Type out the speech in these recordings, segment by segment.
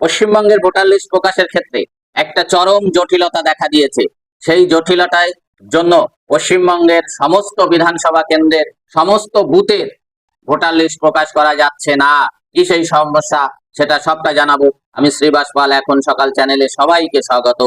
পশ্চিমবঙ্গের voter list প্রকাশের ক্ষেত্রে একটা চরম জটিলতা দেখা দিয়েছে। সেই জটিলতায় জন্য পশ্চিমবঙ্গের সমস্ত বিধানসভা কেন্দ্রের সমস্ত বুথের ভোটার লিস্ট প্রকাশ করা যাচ্ছে না। কি সেই সমস্যা, সেটা সবটা জানাব। আমি শ্রীবাস পাল, এখন সকাল চ্যানেলে সবাইকে স্বাগত।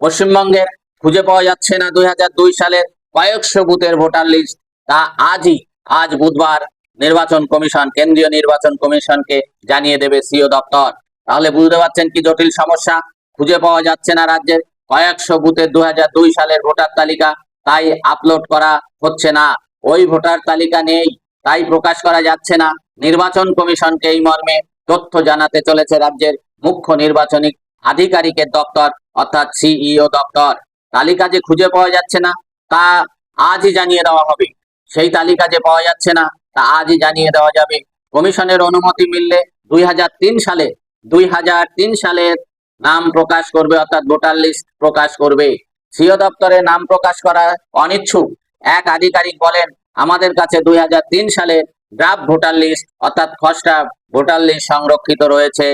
পশ্চিমবঙ্গের খুঁজে পাওয়া যাচ্ছে না দুই হাজার দুই সালের কয়েকশো বুথের ভোটার লিস্ট। তা আজই, আজ বুধবার নির্বাচন কমিশন, কেন্দ্রীয় নির্বাচন কমিশনকে জানিয়ে দেবে সিও দপ্তর। তাহলে বুঝতে পারছেন কি জটিল সমস্যা? খুঁজে পাওয়া যাচ্ছে না রাজ্যের। কয়েকশো বুথের দুই হাজার দুই সালের ভোটার তালিকা, তাই আপলোড করা হচ্ছে না। ওই ভোটার তালিকা নেই, তাই প্রকাশ করা যাচ্ছে না। নির্বাচন কমিশনকে এই মর্মে তথ্য জানাতে চলেছে রাজ্যের মুখ্য নির্বাচনী আধিকারিকের দপ্তর, অর্থাৎ সিইও দপ্তর। তালিকা যে খুঁজে পাওয়া যাচ্ছে না, তা আজই জানিয়ে দেওয়া হবে। সেই তালিকা যে পাওয়া যাচ্ছে না, তা আজই জানিয়ে দেওয়া যাবে। কমিশনের অনুমতি মিললে দুই হাজার তিন সালে দুই হাজার তিন সালের নাম প্রকাশ করবে, অর্থাৎ ভোটার লিস্ট প্রকাশ করবে। সিও দপ্তরে নাম প্রকাশ করা অনিচ্ছুক। এক আধিকারিক বলেন, আমাদের কাছে দুই হাজার তিন সালের ড্রাফট ভোটার লিস্ট, অর্থাৎ খসড়া ভোটার লিস্ট সংরক্ষিত রয়েছে।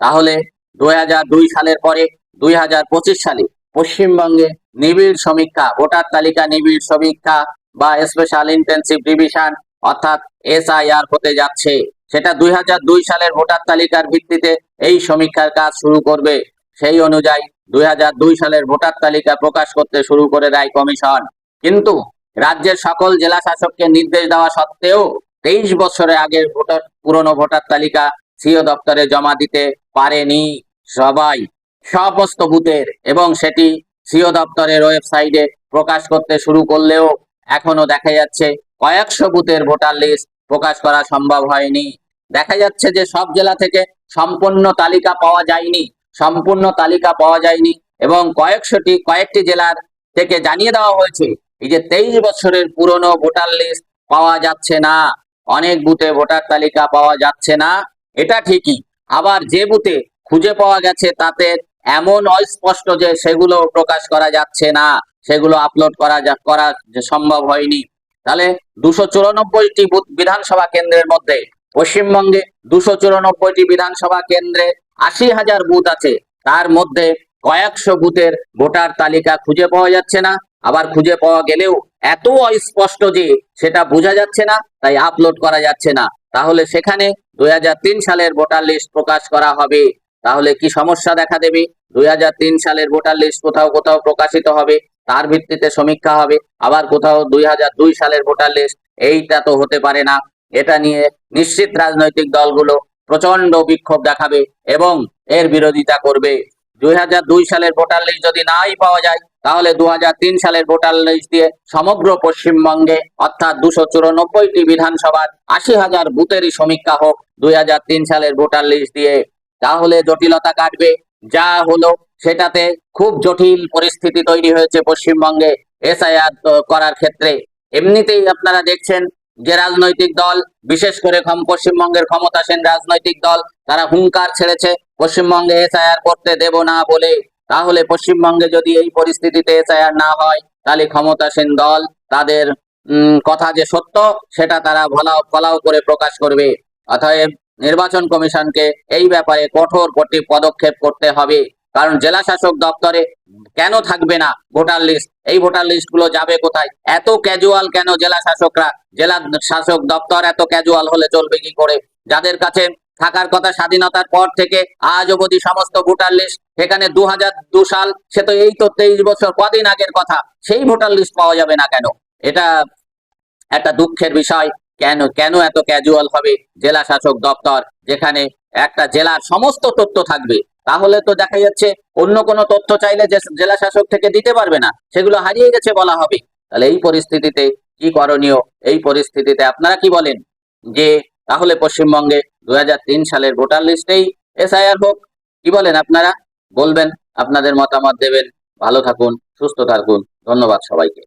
তাহলে দুই হাজার দুই সালের পরে দুই হাজার পঁচিশ সালে পশ্চিমবঙ্গে নিবিড় সমীক্ষা, ভোটার তালিকা নিবিড় সমীক্ষা বা স্পেশাল ইন্টেন্সিভ ডিভিশন অর্থাৎ এসআইআর হতে যাচ্ছে। সেটা দুই হাজার দুই সালের ভোটার তালিকার ভিত্তিতে এই সমীক্ষার কাজ শুরু করবে। সেই অনুযায়ী দুই হাজার দুই সালের ভোটার তালিকা প্রকাশ করতে শুরু করে দেয় কমিশন। কিন্তু রাজ্যের সকল জেলা শাসককে নির্দেশ দেওয়া সত্ত্বেও তেইশ বছরের আগের ভোটার, পুরনো ভোটার তালিকা সিও দপ্তরে জমা দিতে পারেনি সবাই। সমস্ত বুথের এবং সেটি সিও দপ্তরের ওয়েবসাইটে প্রকাশ করতে শুরু করলেও এখনও দেখা যাচ্ছে কয়েকশো বুথের ভোটার লিস্ট প্রকাশ করা সম্ভব হয়নি। দেখা যাচ্ছে যে সব জেলা থেকে সম্পূর্ণ তালিকা পাওয়া যায়নি, সম্পূর্ণ তালিকা পাওয়া যায়নি এবং কয়েকশোটি, কয়েকটি জেলার থেকে জানিয়ে দেওয়া হয়েছে এই যে তেইশ বছরের পুরনো ভোটার লিস্ট পাওয়া যাচ্ছে না, অনেক বুথে ভোটার তালিকা পাওয়া যাচ্ছে না, এটা ঠিকই। আবার যে বুথে খুঁজে পাওয়া গেছে তাতে এমন অস্পষ্ট যে সেগুলো প্রকাশ করা যাচ্ছে না, সেগুলো আপলোড করা যা, করা সম্ভব হয়নি। তাহলে দুশো চুরানব্বইটি বিধানসভা কেন্দ্রের মধ্যে পশ্চিমবঙ্গে দুশো চুরানব্বইটি বিধানসভা কেন্দ্রে আশি হাজার বুথ আছে। তার মধ্যে কয়েকশো বুথের ভোটার তালিকা খুঁজে পাওয়া যাচ্ছে না। আবার খুঁজে পাওয়া গেলেও এত অস্পষ্ট যে সেটা বোঝা যাচ্ছে না, তাই আপলোড করা যাচ্ছে না। তাহলে সেখানে দুই হাজার তিন সালের ভোটার লিস্ট প্রকাশ করা হবে। তাহলে কি সমস্যা দেখা দেবে? দুই হাজার তিন সালের ভোটার লিস্ট কোথাও কোথাও প্রকাশিত হবে, তার ভিত্তিতে সমীক্ষা হবে। আবার কোথাও দুই হাজার দুই সালের ভোটার লিস্ট, এইটা তো হতে পারে না। এটা নিয়ে নিশ্চিত রাজনৈতিক দলগুলো প্রচণ্ড বিক্ষোভ দেখাবে এবং এর বিরোধিতা করবে। দুই হাজার দুই সালের ভোটার লিস্ট যদি নাই পাওয়া যায়, তাহলে দুই হাজার তিন সালের ভোটার লিস্ট দিয়ে সমগ্র পশ্চিমবঙ্গে, অর্থাৎ দুশো চুরানব্বইটি বিধানসভার আশি হাজার বুথেরই সমীক্ষা হোক দুই হাজার তিন সালের ভোটার লিস্ট দিয়ে। তাহলে জটিলতা কাটবে। যা হলো, সেটাতে খুব জটিল পরিস্থিতি তৈরি হয়েছে পশ্চিমবঙ্গে এসআইআর করার ক্ষেত্রে। এমনিতেই আপনারা দেখছেন যে রাজনৈতিক দল, বিশেষ করে পশ্চিমবঙ্গের ক্ষমতাসীন রাজনৈতিক দল, তারা হুঙ্কার ছেড়েছে, পশ্চিমবঙ্গে এসআইআর করতে দেব না বলে। তাহলে পশ্চিমবঙ্গে যদি এই পরিস্থিতিতে এসআইআর না হয়, তাহলে ক্ষমতাসীন দল, তাদের কথা যে সত্য, সেটা তারা ভলাও ফলাও করে প্রকাশ করবে। অতএব নির্বাচন কমিশনকে এই ব্যাপারে কঠোর পদক্ষেপ করতে হবে। কারণ জেলা শাসক দপ্তরে কেন থাকবে না ভোটার লিস্ট এই ভোটার লিস্টগুলো যাবে কোথায়? এত ক্যাজুয়াল কেন জেলা শাসকরা? জেলা শাসক দপ্তর এত ক্যাজুয়াল হলে চলবে কি করে? যাদের কাছে থাকার কথা স্বাধীনতার পর থেকে আজ অবধি সমস্ত ভোটার লিস্ট সেখানে দু হাজার দু সাল, সে তো এই তো তেইশ বছর, কদিন আগের কথা। সেই ভোটার লিস্ট পাওয়া যাবে না কেন? এটা একটা দুঃখের বিষয়। কেন কেন এত ক্যাজুয়াল হবে জেলা শাসক দপ্তর? যেখানে একটা জেলার সমস্ত তথ্য থাকবে। তাহলে তো দেখা যাচ্ছে অন্য কোনো তথ্য চাইলে যে জেলা শাসক থেকে দিতে পারবে না, সেগুলো হারিয়ে গেছে বলা হবে। তাহলে এই পরিস্থিতিতে কি করণীয়? এই পরিস্থিতিতে আপনারা কি বলেন? যে তাহলে পশ্চিমবঙ্গে দু হাজার তিন সালের ভোটার লিস্টেই এসআইআর হোক, কি বলেন আপনারা? বলবেন, আপনাদের মতামত দেবেন। ভালো থাকুন, সুস্থ থাকুন। ধন্যবাদ সবাইকে।